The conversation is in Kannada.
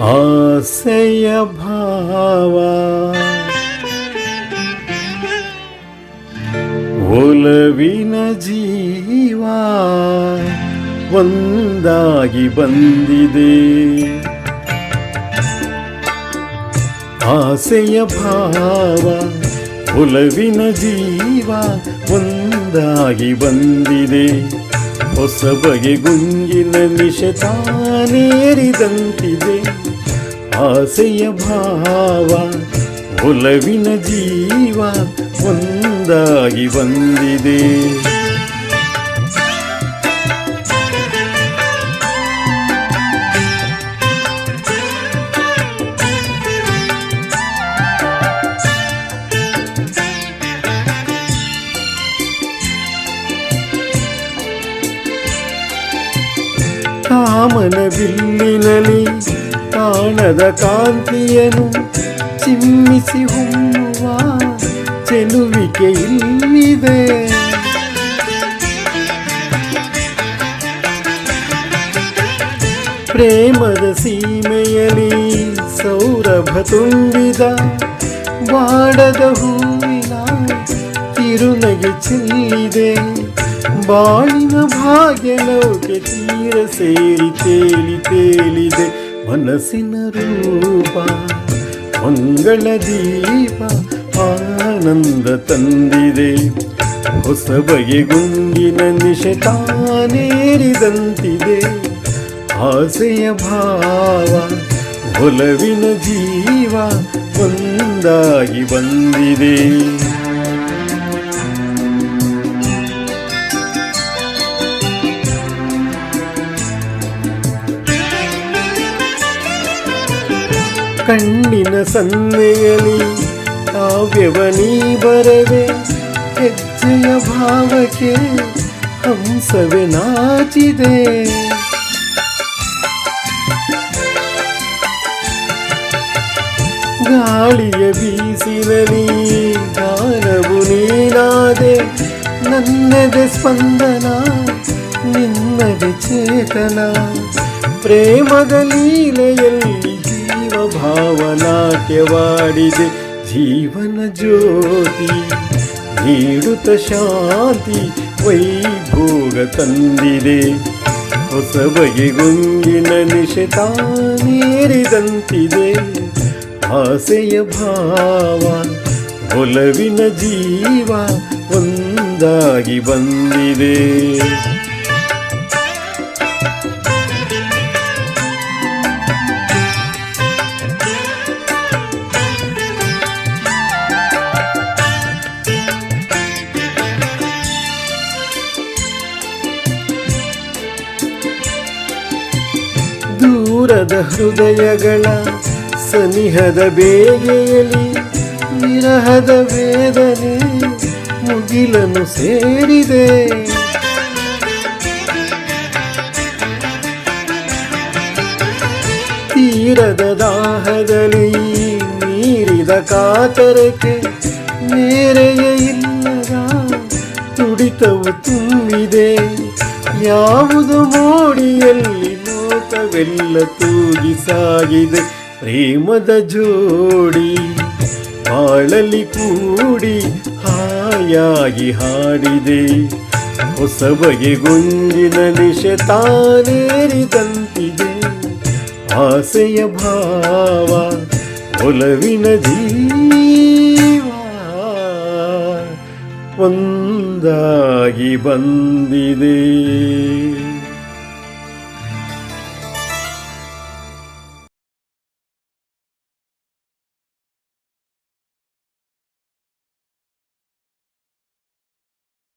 ಆಸೆಯ ಭಾವ. ಒಲವಿನ ಜೀವ ಒಂದಾಗಿ ಬಂದಿದೆ. ಆಸೆಯ ಭಾವ ಒಲವಿನ ಜೀವ ಒಂದಾಗಿ ಬಂದಿದೆ. ಹೊಸ ಬಗೆ ಗುಂಗಿನ ನಿಶತಾನೇರಿದಂತಿದೆ ಆಸೆಯ ಭಾವ ಒಲವಿನ ಜೀವ ಒಂದಾಗಿ ಬಂದಿದೆ. ಕಾಮನ ಬಿಲ್ಲಿನಲ್ಲಿ ಕಾಣದ ಕಾಂತಿಯನು ಚಿಮ್ಮಿಸಿ ಹೊಮ್ಮುವ ಚೆಲುವಿಕೆ ಇಲ್ಲಿದೆ. ಪ್ರೇಮದ ಸೀಮೆಯಲ್ಲಿ ಸೌರಭ ತುಂಬಿದ ಬಾಡದ ಹೂವಿನ ತಿರುನಗೆ ಚೆಲ್ಲಿದೆ. ಬಾಳಿನ ಭಾಗ್ಯ ನೌಕೆ ತೀರ ಸೇರಿ ತೇಲಿ ತೇಲಿದೆ ಮನಸ್ಸಿನ ರೂಪ, ಮಂಗಳ ದೀಪ ಆನಂದ ತಂದಿದೆ. ಹೊಸ ಬಗೆ ಗುಂಗಿನ ನಿಶತಾನೇರಿದಂತಿದೆ ಆಸೆಯ ಭಾವ, ಒಲವಿನ ಜೀವ ಒಂದಾಗಿ ಬಂದಿದೆ. ಕಣ್ಣಿನ ಸನ್ನೆಯಲಿ ಕಾವ್ಯವನಿ ಬರವೆ, ಹೆಜ್ಜೆಯ ಭಾವಕ್ಕೆ ಹಂಸವೆ ನಾಚಿದೆ. ಗಾಳಿಯ ಬೀಸಿನಲ್ಲಿ ಗಾನವು ನೀನಾದೆ, ನನ್ನದೆ ಸ್ಪಂದನ, ನಿನ್ನದೆ ಚೇತನ. ಪ್ರೇಮದ ಲೀಲೆಯಲ್ಲಿ ಭಾವನಾಟ್ಯವಾಡಿದೆ ಜೀವನ ಜ್ಯೋತಿ ನೀಡುತ್ತ ಶಾಂತಿ ವೈಭೋಗ ತಂದಿದೆ. ಹೊಸ ಬಗೆ ಗುಂಗಿನ ನಿಶತಾನೇರಿದಂತಿದೆ ಆಸೆಯ ಭಾವ, ಒಲವಿನ ಜೀವ ಒಂದಾಗಿ ಬಂದಿದೆ. ದೂರದ ಹೃದಯಗಳ ಸನಿಹದ ಬೇಗೆಯಲ್ಲಿ ವಿರಹದ ವೇದನೆ ಮುಗಿಲನ್ನು ಸೇರಿದೆ. ತೀರದ ದಾಹದಲ್ಲಿ ನೀರಿದ ಕಾತರಕ್ಕೆ ಮೇರೆಯ ಇಲ್ಲದ ತುಡಿತವು ತುಂಬಿದೆ. ಯಾವುದು ಮೋಡಿಯಲ್ಲಿ ಲೋಕವೆಲ್ಲ ತೂಗಿ ಸಾಗಿದೆ. ಪ್ರೇಮದ ಜೋಡಿ ಬಾಳಲಿ ಕೂಡಿ ಹಾಯಾಗಿ ಹಾಡಿದೆ. ಹೊಸ ಬಗೆ ಗುಂಜಿನ ನಿಶೆ ತಾನೇರಿದಂತಿದೆ ಆಸೆಯ ಭಾವ ಒಲವಿನ ಜೀವ ಒಂದಾಗಿ ಬಂದಿದೆ.